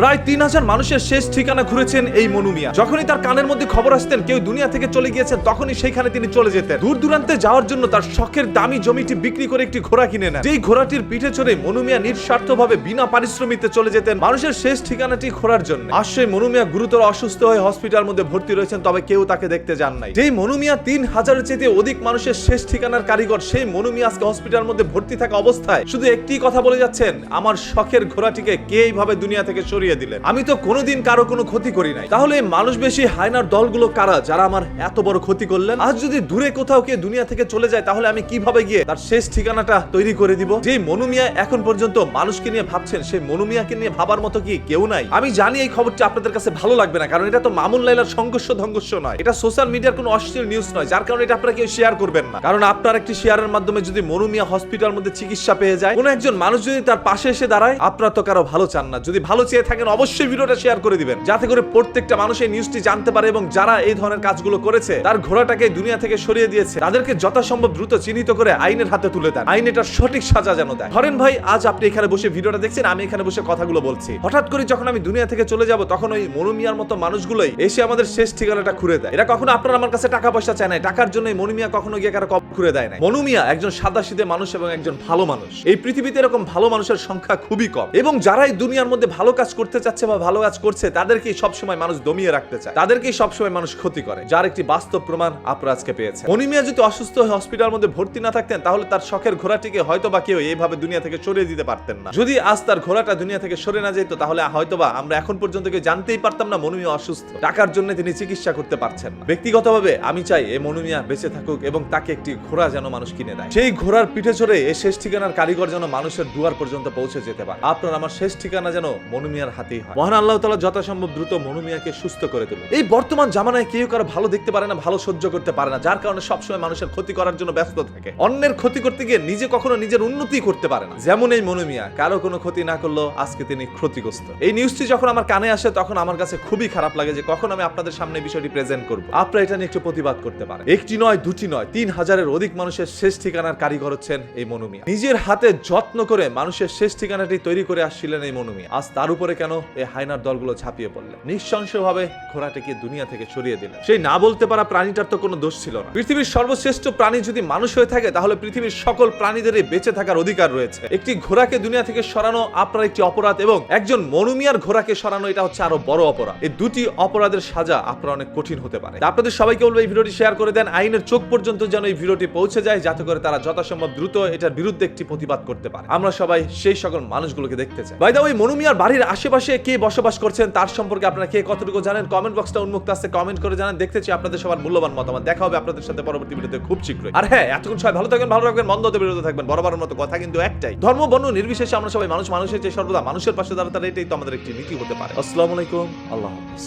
প্রায় তিন হাজার মানুষের শেষ ঠিকানা ঘুরেছেন এই মনুমিয়া যখনই তার কানের মধ্যে খবর আসতেন, কেউ দুনিয়া থেকে চলে গিয়েছেন তখনই সেইখানে তিনি চলে যেতেন। দূর দূরান্তে যাওয়ার জন্য তার শখের দামি জমিটি বিক্রি করে একটি ঘোড়া কিনে নেন। যেই ঘোড়াটির পিঠে চড়ে মনুমিয়া নিঃস্বার্থভাবে বিনা পারিশ্রমিতে চলে যেতেন মানুষের শেষ ঠিকানাটি খোঁড়ার জন্য। আর সেই মনুমিয়া গুরুতর অসুস্থ হয়ে হসপিটাল মধ্যে ভর্তি রয়েছেন, তবে কেউ তাকে দেখতে যান নাই। যেই মনুমিয়া তিন হাজারের চেয়ে অধিক মানুষের শেষ ঠিকানার কারিগর, সেই মনুমিয়া আজকে হসপিটাল মধ্যে ভর্তি থাকা অবস্থায় শুধু একটি কথা বলে যাচ্ছেন, আমার শখের ঘোড়াটিকে কে এইভাবে দুনিয়া থেকে সরিয়ে দিলেন। আমি তো কোনোদিন কারও কোনো ক্ষতি করি নাই। তাহলে মানুষ বেশি হায়নার দলগুলো কারা, যারা আমার এত বড় ক্ষতি করলেন? আজ যদি দূরে কোথাও কে দুনিয়া থেকে চলে যায়, তাহলে আমি কীভাবে গিয়ে তার শেষ ঠিকানাটা তৈরি করে দিব? যে মনুমিয়া এখন পর্যন্ত মানুষকে নিয়ে ভাবছেন, সেই মনুমিয়াকে নিয়ে ভাবার মতো কি কেউ নাই? আমি জানি এই খবরটা আপনাদের কাছে ভালো লাগবে না, কারণ এটা তো মামুন লাইলার সংঘর্ষ ধংঘর্ষ নয়। এটা সোশ্যাল মিডিয়ার কোনো অশ্লীল নিউজ নয়, যার কারণে এটা আপনারা কেউ শেয়ার করবেন না। কারণ আপনার একটি শেয়ারের মাধ্যমে যদি মনুমিয়া হসপিটাল মধ্যে চিকিৎসা পেয়ে যায়, কোনো একজন মানুষ যদি তার পাশে এসে দাঁড়ায়, আপনারা তো কারও ভালো চান না। যদি ভালো চেয়ে থাকেন অবশ্যই ভিডিওটা শেয়ার করে দিবেন। যাতে করে প্রত্যেকটা মানুষ এই নিউজটি জানতে পারে এবং যারা এই ধরনের কাজগুলো করেছে, তার ঘোড়াটাকে দুনিয়া থেকে সরিয়ে দিয়েছে, তাদেরকে যথাসম্ভব দ্রুত চিহ্নিত করে আইনের হাতে তুলে দেন। আইন এটার সঠিক সাজা যেন দেয়। ধরেন ভাই, আজ আপনি এখানে বসে ভিডিওটা দেখছেন, আমি এখানে বসে কথাগুলো বলছি। হঠাৎ করে যখন আমি দুনিয়া থেকে চলে যাব, তখন ওই মনুমিয়ার মতো মানুষগুলোই এসে আমাদের শেষ ঠিকানাটা খুঁড়ে দেয়। এরা কখনো আপনার আমার কাছে টাকা পয়সা চায় না টাকার জন্য মনুমিয়া কখনো গিয়ে কারও কপ খুঁড়ে দেয় না মনুমিয়া একজন সাদা সিধে মানুষ এবং একজন ভালো মানুষ। এই পৃথিবীতে এরকম ভালো মানুষের সংখ্যা খুবই কম। এবং যারা এই দুনিয়ার মধ্যে ভালো কাজ করতে চাচ্ছে বা ভালো কাজ করছে, তাদেরকেই সবসময় মানুষ দমিয়ে রাখতে চায়। তাদেরকেই সবসময় মানুষ ক্ষতি করে, যার একটি বাস্তব প্রমাণ আপনারা আজকে পেয়েছে। মনিমিয়া যদি অসুস্থ হয়ে হসপিটাল মধ্যে ভর্তি না থাকতেন, তাহলে তার শখের ঘোড়াটিকে হয়তো বা কেউ এইভাবে দুনিয়া থেকে সরিয়ে দিতে পারতেন না। যদি আজ তার ঘোড়াটা দুনিয়া থেকে সরে না যেত, তাহলে হয়তোবা আমরা এখন পর্যন্ত কেউ জানতেই পারতাম না মনুমিয়া অসুস্থ। টাকার জন্য তিনি চিকিৎসা করতে পারছেন না। ব্যক্তিগতভাবে আমি চাই এই মনুমিয়া বেঁচে থাকুক এবং তাকে একটি ঘোড়া যেন মানুষ কিনে দেয়। সেই ঘোড়ার পিঠে চড়ে এই শেষ ঠিকানার কারিগর যেন মানুষের দুয়ার পর্যন্ত পৌঁছে যেতে পারে। আপনার আমার শেষ ঠিকানা যেন মনুমিয়ার হাতেই হয়। মহান আল্লাহ তালা যথাসম্ভব দ্রুত মনুমিয়াকে সুস্থ করে তুলুন। এই বর্তমান জামানায় কেউ কারও ভালো দেখতে পারে না ভালো সহ্য করতে পারে না যার কারণে সবসময় মানুষের ক্ষতি করার জন্য ব্যস্ত থাকে। অন্যের ক্ষতি করতে গিয়ে নিজে কখনো নিজের উন্নতি করতে পারে না। যেমন এই মনুমিয়া কারও কোনো ক্ষতি না করল আজকে তিনি ক্ষতিগ্রস্ত। এই নিউজটি যখন আমার কানে আসে তখন আমার কাছে খুবই খারাপ লাগে যে কখন আমি আপনাদের সামনে বিষয়টি প্রেজেন্ট করব। আপনারা এটা নিয়ে একটু প্রতিবাদ করতে পারেন। একটি নয় দুটি নয় তিন হাজারের অধিক মানুষের শেষ ঠিকানার কারিগর হচ্ছেন এই মনুমিয়া নিজের হাতে যত্ন করে মানুষের শেষ ঠিকানাটি তৈরি করে আসছিলেন এই মনুমিয়া আজ তার উপরে কেন এই হাইনার দলগুলো ঝাঁপিয়ে পড়লেন নিঃসংশয়ভাবে ঘোড়াটিকে দুনিয়া থেকে সরিয়ে দিলেন সেই না বলতে পারা প্রাণীটার তো কোনো দোষ ছিল না। পৃথিবীর সর্বশ্রেষ্ঠ প্রাণী যদি মানুষ হয়ে থাকে, তাহলে পৃথিবীর সকল প্রাণীদেরই বেঁচে থাকার অধিকার রয়েছে। একটি ঘোড়াকে দুনিয়া থেকে সরানো আপনার একটি অপরাধ এবং একজন মনুমিয়ার ঘোড়াকে সরানো এটা হচ্ছে আরও বড় অপরাধ। এই দুটি অপরাধের সাজা আপনার অনেক কঠিন হতে পারে। আপনাদের সবাইকে বলব, এই ভিডিওটি শেয়ার করে দেন। আইনের চোখ পর্যন্ত যেন এই ভিডিওটি পৌঁছে যায়, যাতে করে তারা যথাসম্ভব দ্রুত এটার বিরুদ্ধে একটি প্রতিবাদ করতে পারে। আমরা সবাই সেই সকল মানুষগুলোকে দেখতে চাই। বাইদা ওই মনুমিয়ার বাড়ির আশেপাশে কে বসবাস করছেন তার সম্পর্কে আপনারা কে কতটুকু জানেন? কমেন্ট বক্সটা উন্মুক্ত আছে কমেন্ট করে জানান। দেখতে চাই আপনাদের সবার মূল্যবান মতামত। দেখা হবে আপনাদের সাথে পরবর্তী ভিডিওতে খুব শীঘ্রই। আর হ্যাঁ এতক্ষণ সবাই ভালো থাকবেন, ভালো রাখবেন মন্দ বিরত থাকবেন বরাবর মতো কথা কিন্তু একটাই। ধর্ম, বর্ণ, নির্বিশেষে আমরা সবাই মানুষ, মানুষের চেয়ে সর্বদা মানুষের পাশে দাঁড়াতে এটাই তো আমাদের একটি নীতি হতে পারে। আসসালামু আলাইকুম, আল্লাহ হাফিজ।